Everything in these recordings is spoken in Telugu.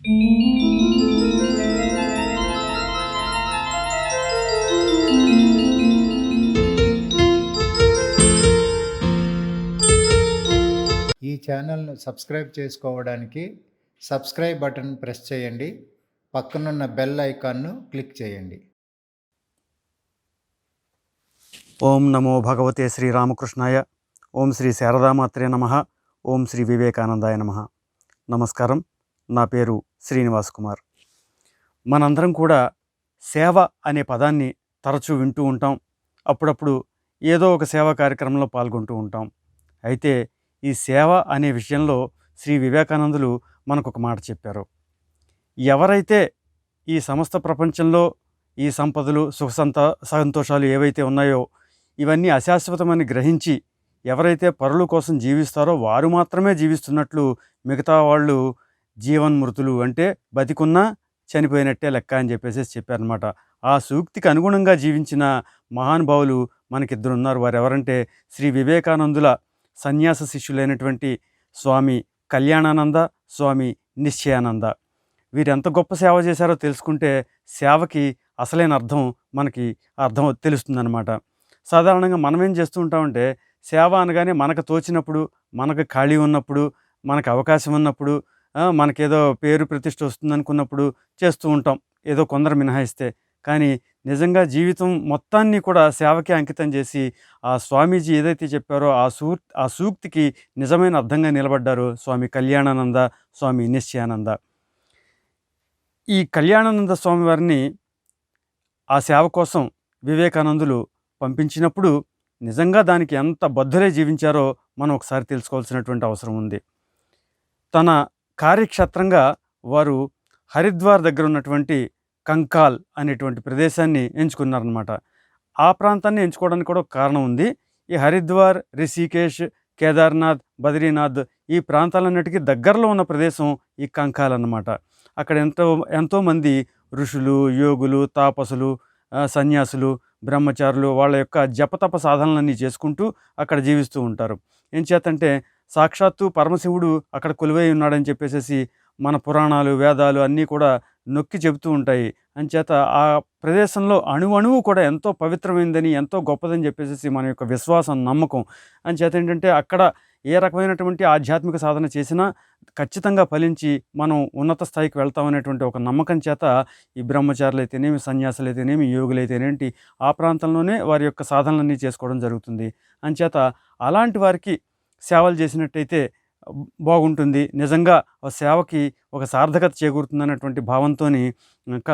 ఈ ఛానల్ను సబ్స్క్రైబ్ చేసుకోవడానికి సబ్స్క్రైబ్ బటన్ ప్రెస్ చేయండి. పక్కనున్న బెల్ ఐకాన్ను క్లిక్ చేయండి. ఓం నమో భగవతే శ్రీరామకృష్ణాయ ఓం శ్రీ శారదామాత్రే నమ. ఓం శ్రీ వివేకానందాయ నమ. నమస్కారం. నా పేరు శ్రీనివాస్ కుమార్. మనందరం కూడా సేవ అనే పదాన్ని తరచూ వింటూ ఉంటాం. అప్పుడప్పుడు ఏదో ఒక సేవా కార్యక్రమంలో పాల్గొంటూ ఉంటాం. అయితే ఈ సేవ అనే విషయంలో శ్రీ వివేకానందులు మనకు ఒక మాట చెప్పారు. ఎవరైతే ఈ సమస్త ప్రపంచంలో ఈ సంపదలు సుఖ సంత సంతోషాలు ఏవైతే ఉన్నాయో ఇవన్నీ అశాశ్వతమని గ్రహించి ఎవరైతే పరుల కోసం జీవిస్తారో వారు మాత్రమే జీవిస్తున్నట్లు మిగతా వాళ్ళు జీవన్మృతులు అంటే బతికున్నా చనిపోయినట్టే లెక్క అని చెప్పేసి చెప్పారనమాట ఆ సూక్తికి అనుగుణంగా జీవించిన మహానుభావులు మనకిద్దరు ఉన్నారు వారు ఎవరంటే శ్రీ వివేకానందుల సన్యాస శిష్యులైనటువంటి స్వామి కళ్యాణానంద స్వామి నిశ్చయానంద. వీరెంత గొప్ప సేవ చేశారో తెలుసుకుంటే సేవకి అసలైన అర్థం మనకి అర్థం తెలుస్తుందన్నమాట. సాధారణంగా మనం ఏం చేస్తూ ఉంటామంటే సేవ అనగానే మనకు తోచినప్పుడు మనకు ఖాళీ ఉన్నప్పుడు మనకు అవకాశం ఉన్నప్పుడు మనకేదో పేరు ప్రతిష్ట వస్తుంది అనుకున్నప్పుడు చేస్తూ ఉంటాం. ఏదో కొందరు మినహాయిస్తే. కానీ నిజంగా జీవితం మొత్తాన్ని కూడా సేవకే అంకితం చేసి ఆ స్వామీజీ ఏదైతే చెప్పారో ఆ సూ ఆ సూక్తికి నిజమైన అర్థంగా నిలబడ్డారు స్వామి కళ్యాణానంద స్వామి నిశ్చయానంద. ఈ కళ్యాణానంద స్వామి వారిని ఆ సేవ కోసం వివేకానందులు పంపించినప్పుడు నిజంగా దానికి ఎంత బద్ధులే జీవించారో మనం ఒకసారి తెలుసుకోవాల్సినటువంటి అవసరం ఉంది. తన కార్యక్షేత్రంగా వారు హరిద్వార్ దగ్గర ఉన్నటువంటి కంకాల్ అనేటువంటి ప్రదేశాన్ని ఎంచుకున్నారనమాట ఆ ప్రాంతాన్ని ఎంచుకోవడానికి కూడా ఒక కారణం ఉంది. ఈ హరిద్వార్ రిషికేష్ కేదార్నాథ్ బద్రీనాథ్ ఈ ప్రాంతాలన్నిటికీ దగ్గరలో ఉన్న ప్రదేశం ఈ కంకాల్ అన్నమాట. అక్కడ ఎంతో ఎంతోమంది ఋషులు యోగులు తాపసులు సన్యాసులు బ్రహ్మచారులు వాళ్ళ యొక్క జపతప సాధనలన్నీ చేసుకుంటూ అక్కడ జీవిస్తూ ఉంటారు. ఏం చేతంటే సాక్షాత్తు పరమశివుడు అక్కడ కొలువై ఉన్నాడని చెప్పేసి మన పురాణాలు వేదాలు అన్నీ కూడా నొక్కి చెబుతూ ఉంటాయి. అంచేత ఆ ప్రదేశంలో అణువణువు కూడా ఎంతో పవిత్రమైందని ఎంతో గొప్పదని చెప్పేసి మన యొక్క విశ్వాసం నమ్మకం. అంచేత ఏంటంటే అక్కడ ఏ రకమైనటువంటి ఆధ్యాత్మిక సాధన చేసినా ఖచ్చితంగా ఫలించి మనం ఉన్నత స్థాయికి వెళ్తామనేటువంటి ఒక నమ్మకం చేత ఈ బ్రహ్మచారులు అయితేనేమి సన్యాసులు అయితేనేమి యోగులు అయితేనేంటి ఆ ప్రాంతంలోనే వారి యొక్క సాధనలన్నీ చేసుకోవడం జరుగుతుంది. అంచేత అలాంటి వారికి సేవలు చేసినట్టయితే బాగుంటుంది. నిజంగా ఆ సేవకి ఒక సార్థకత చేకూరుతుందనేటువంటి భావంతో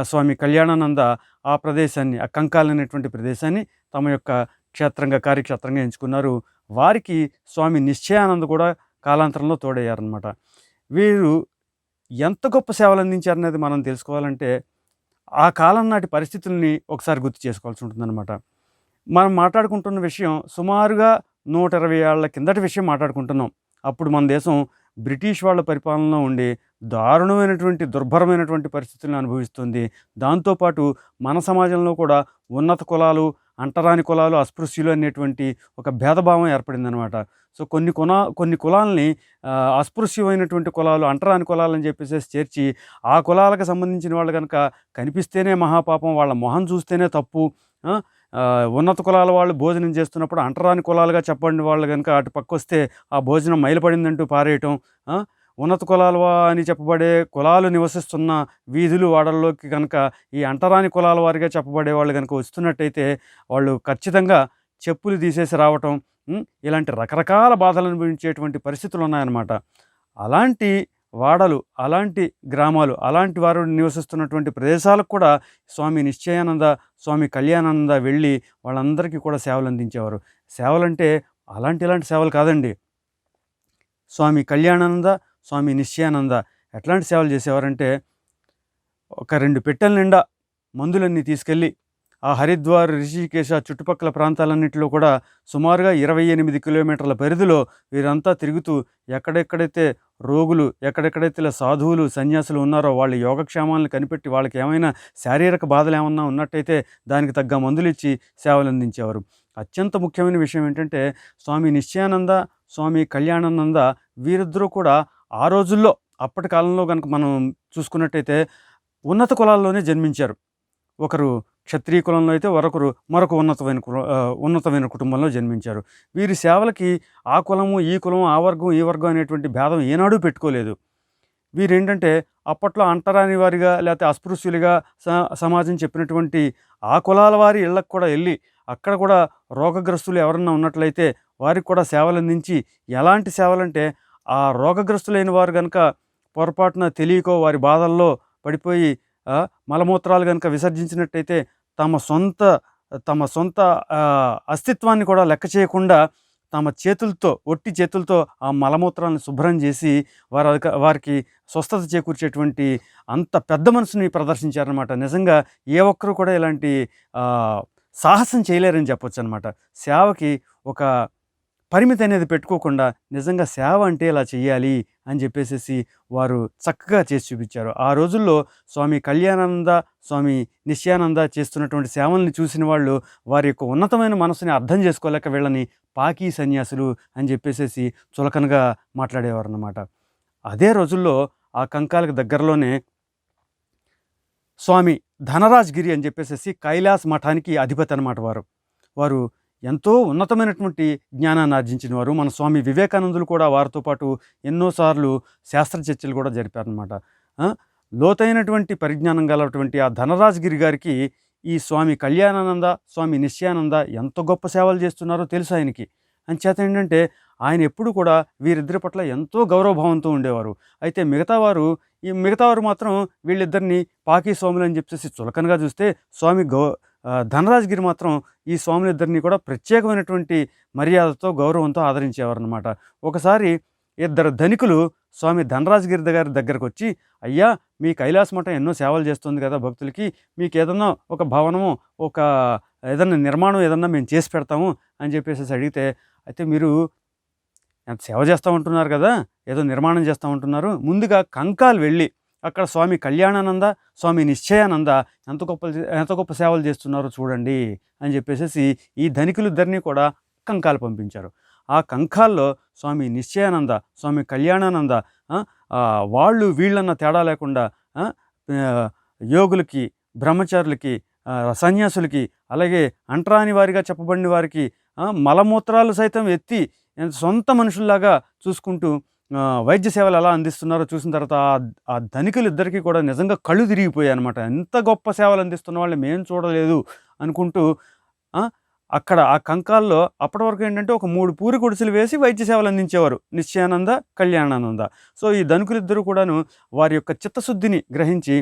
స్వామి కళ్యాణానంద ఆ ప్రదేశాన్ని ఆ కంకాల్ అనేటువంటి ప్రదేశాన్ని తమ యొక్క క్షేత్రంగా కార్యక్షేత్రంగా ఎంచుకున్నారు. వారికి స్వామి నిశ్చయానంద కూడా కాలాంతరంలో తోడయ్యారనమాట వీరు ఎంత గొప్ప సేవలు అందించారనేది మనం తెలుసుకోవాలంటే ఆ కాలం నాటి పరిస్థితుల్ని ఒకసారి గుర్తు చేసుకోవాల్సి ఉంటుందన్నమాట. మనం మాట్లాడుకుంటున్న విషయం సుమారుగా నూట ఇరవై ఏళ్ళ కిందటి విషయం మాట్లాడుకుంటున్నాం. అప్పుడు మన దేశం బ్రిటిష్ వాళ్ళ పరిపాలనలో ఉండి దారుణమైనటువంటి దుర్భరమైనటువంటి పరిస్థితులను అనుభవిస్తుంది. దాంతోపాటు మన సమాజంలో కూడా ఉన్నత కులాలు అంటరాని కులాలు అస్పృశ్యులు అనేటువంటి ఒక భేదభావం ఏర్పడిందనమాట. సో కొన్ని కులా కొన్ని కులాలని అస్పృశ్యమైనటువంటి కులాలు అంటరాని కులాలని చెప్పేసి చేర్చి ఆ కులాలకు సంబంధించిన వాళ్ళు కనుక కనిపిస్తేనే మహాపాపం వాళ్ళ మొహం చూస్తేనే తప్పు ఉన్నత కులాల వాళ్ళు భోజనం చేస్తున్నప్పుడు అంటరాని కులాలుగా చెప్పండి వాళ్ళు కనుక అటు పక్క వస్తే ఆ భోజనం మైలపడిందంటూ పారేయటం ఉన్నత కులాలు వా- అని చెప్పబడే కులాలు నివసిస్తున్న వీధులు వాడల్లోకి కనుక ఈ అంటరాని కులాల వారిగా చెప్పబడే వాళ్ళు కనుక వస్తున్నట్టయితే వాళ్ళు ఖచ్చితంగా చెప్పులు తీసేసి రావటం ఇలాంటి రకరకాల బాధలు అనుభవించేటువంటి పరిస్థితులు ఉన్నాయన్నమాట. అలాంటి వాడలు అలాంటి గ్రామాలు అలాంటి వారు నివసిస్తున్నటువంటి ప్రదేశాలకు కూడా స్వామి నిశ్చయానంద స్వామి కళ్యాణానంద వెళ్ళి వాళ్ళందరికీ కూడా సేవలు అందించేవారు. సేవలంటే అలాంటి ఇలాంటి సేవలు కాదండి. స్వామి కళ్యాణానంద స్వామి నిశ్చయానంద ఎట్లాంటి సేవలు చేసేవారంటే ఒక రెండు పెట్టెల నిండా మందులన్నీ తీసుకెళ్ళి ఆ హరిద్వార్ రిషికేశ చుట్టుపక్కల ప్రాంతాలన్నింటిలో కూడా సుమారుగా ఇరవై ఎనిమిది కిలోమీటర్ల పరిధిలో వీరంతా తిరుగుతూ ఎక్కడెక్కడైతే రోగులు ఎక్కడెక్కడైతే ఇలా సాధువులు సన్యాసులు ఉన్నారో వాళ్ళ యోగక్షేమాలను కనిపెట్టి వాళ్ళకి ఏమైనా శారీరక బాధలు ఏమన్నా ఉన్నట్టయితే దానికి తగ్గ మందులు ఇచ్చి సేవలు అందించేవారు అత్యంత ముఖ్యమైన విషయం ఏంటంటే స్వామి నిశ్చయానంద స్వామి కళ్యాణానంద వీరిద్దరూ కూడా ఆ రోజుల్లో అప్పటి కాలంలో కనుక మనం చూసుకున్నట్టయితే ఉన్నత కులాల్లోనే జన్మించారు. ఒకరు క్షత్రియ కులంలో అయితే మరొకరు మరొక ఉన్నతమైన కుల ఉన్నతమైన కుటుంబంలో జన్మించారు. వీరి సేవలకి ఆ కులము ఈ కులం ఆ వర్గం ఈ వర్గం అనేటువంటి భేదం ఏనాడూ పెట్టుకోలేదు. వీరేంటంటే అప్పట్లో అంటరాని వారిగా లేకపోతే అస్పృశ్యులుగా స- సమాజం చెప్పినటువంటి ఆ కులాల వారి ఇళ్ళకు కూడా వెళ్ళి అక్కడ కూడా రోగగ్రస్తులు ఎవరన్నా ఉన్నట్లయితే వారికి కూడా సేవలు అందించి ఎలాంటి సేవలంటే ఆ రోగగ్రస్తులైన వారు కనుక పొరపాటున తెలియకో వారి బాధల్లో పడిపోయి మలమూత్రాలు కనుక విసర్జించినట్టయితే తమ సొంత తమ సొంత అస్తిత్వాన్ని కూడా లెక్క చేయకుండా తమ చేతులతో ఒట్టి చేతులతో ఆ మలమూత్రాలను శుభ్రం చేసి వారు వారికి స్వస్థత చేకూర్చేటువంటి అంత పెద్ద మనసుని ప్రదర్శించారనమాట నిజంగా ఏ ఒక్కరు కూడా ఇలాంటి సాహసం చేయలేరని చెప్పొచ్చు అనమాట సేవకి ఒక పరిమితి అనేది పెట్టుకోకుండా నిజంగా సేవ అంటే ఇలా చేయాలి అని చెప్పేసి వారు చక్కగా చేసి చూపించారు. ఆ రోజుల్లో స్వామి కళ్యాణానంద స్వామి నిశ్యానంద చేస్తున్నటువంటి సేవల్ని చూసిన వాళ్ళు వారి యొక్క ఉన్నతమైన మనసుని అర్థం చేసుకోలేక వీళ్ళని పాకీ సన్యాసులు అని చెప్పేసి చులకనగా మాట్లాడేవారు అన్నమాట అదే రోజుల్లో ఆ కంకాలకు దగ్గరలోనే స్వామి ధనరాజ్గిరి అని చెప్పేసి కైలాస్ మఠానికి అధిపతి అనమాట వారు. వారు ఎంతో ఉన్నతమైనటువంటి జ్ఞానాన్ని ఆర్జించిన వారు మన స్వామి వివేకానందులు కూడా వారితో పాటు ఎన్నోసార్లు శాస్త్ర చర్చలు కూడా జరిపారనమాట లోతైనటువంటి పరిజ్ఞానం గలటువంటి ఆ ధనరాజగిరి గారికి ఈ స్వామి కళ్యాణానంద స్వామి నిశ్చయానంద ఎంత గొప్ప సేవలు చేస్తున్నారో తెలుసు ఆయనకి. అంచేత ఏంటంటే ఆయన ఎప్పుడు కూడా వీరిద్దరి పట్ల ఎంతో గౌరవభావంతో ఉండేవారు. అయితే మిగతా వారు ఈ మిగతా వారు మాత్రం వీళ్ళిద్దరిని పాకీ స్వాములు అని చెప్పేసి చులకనగా చూస్తే స్వామి గౌ ధనరాజగిరి మాత్రం ఈ స్వాములిద్దరిని కూడా ప్రత్యేకమైనటువంటి మర్యాదతో గౌరవంతో ఆదరించేవారు అనమాట ఒకసారి ఇద్దరు ధనికులు స్వామి ధనరాజగిరి గారి దగ్గరకు వచ్చి అయ్యా మీ కైలాస మఠం ఎన్నో సేవలు చేస్తుంది కదా భక్తులకి మీకు ఏదన్నా ఒక భవనము ఒక ఏదన్నా నిర్మాణం ఏదన్నా మేము చేసి పెడతాము అని చెప్పేసి అడిగితే అయితే మీరు ఎంత సేవ చేస్తూ ఉంటున్నారు కదా ఏదో నిర్మాణం చేస్తూ ఉంటున్నారు ముందుగా కంకాలు వెళ్ళి అక్కడ స్వామి కళ్యాణానంద స్వామి నిశ్చయానంద ఎంత గొప్ప ఎంత గొప్ప సేవలు చేస్తున్నారో చూడండి అని చెప్పేసి ఈ ధనికులిద్దరినీ కూడా కంకాలు పంపించారు. ఆ కంకాల్లో స్వామి నిశ్చయానంద స్వామి కళ్యాణానంద వాళ్ళు వీళ్ళన్న తేడా లేకుండా యోగులకి బ్రహ్మచారులకి సన్యాసులకి అలాగే అంటరాని వారిగా చెప్పబడిన వారికి మలమూత్రాలు సైతం ఎత్తి సొంత మనుషుల్లాగా చూసుకుంటూ వైద్య సేవలు ఎలా అందిస్తున్నారో చూసిన తర్వాత ఆ- ధనికులు ఇద్దరికీ కూడా నిజంగా కళ్ళు తిరిగిపోయాయి అనమాట ఎంత గొప్ప సేవలు అందిస్తున్న వాళ్ళు మేము చూడలేదు అనుకుంటూ అక్కడ ఆ కంకాల్లో అప్పటి వరకు ఏంటంటే ఒక మూడు పూరి గుడిసెలు వేసి వైద్య సేవలు అందించేవారు. నిశ్చయానంద కళ్యాణానంద. సో ఈ ధనుకులిద్దరూ కూడాను వారి యొక్క చిత్తశుద్ధిని గ్రహించి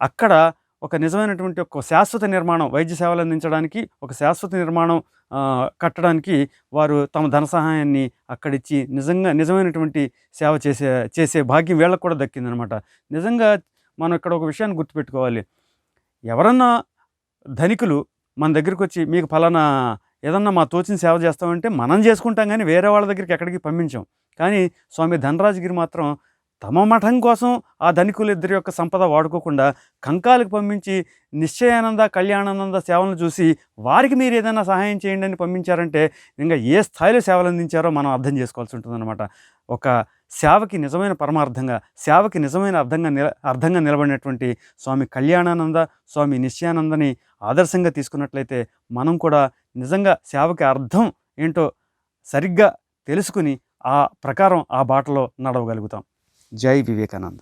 అక్కడ ఒక నిజమైనటువంటి ఒక శాశ్వత నిర్మాణం వైద్య సేవలు అందించడానికి ఒక శాశ్వత నిర్మాణం కట్టడానికి వారు తమ ధన సహాయాన్ని అక్కడిచ్చి నిజంగా నిజమైనటువంటి సేవ చేసే చేసే భాగ్యం వీళ్ళకు కూడా దక్కిందనమాట. నిజంగా మనం ఇక్కడ ఒక విషయాన్ని గుర్తుపెట్టుకోవాలి. ఎవరన్నా ధనికులు మన దగ్గరికి వచ్చి మీకు ఫలానా ఏదన్నా మా తోచిన సేవ చేస్తామంటే మనం చేసుకుంటాం కానీ వేరే వాళ్ళ దగ్గరికి ఎక్కడికి పంపించాం. కానీ స్వామి ధనరాజగిరి మాత్రం తమ మఠం కోసం ఆ ధనికులు ఇద్దరి యొక్క సంపద వాడుకోకుండా కంకాలకు పంపించి నిశ్చయానంద కళ్యాణానంద సేవలను చూసి వారికి మీరు ఏదైనా సహాయం చేయండి అని పంపించారంటే ఇంకా ఏ స్థాయిలో సేవలు అందించారో మనం అర్థం చేసుకోవాల్సి ఉంటుందన్నమాట. ఒక సేవకి నిజమైన పరమార్థంగా సేవకి నిజమైన అర్థంగా నిల అర్థంగా నిలబడినటువంటి స్వామి కళ్యాణానంద స్వామి నిశ్చయానందని ఆదర్శంగా తీసుకున్నట్లయితే మనం కూడా నిజంగా సేవకి అర్థం ఏంటో సరిగ్గా తెలుసుకుని ఆ ప్రకారం ఆ బాటలో నడవగలుగుతాం. జై వివేకానంద.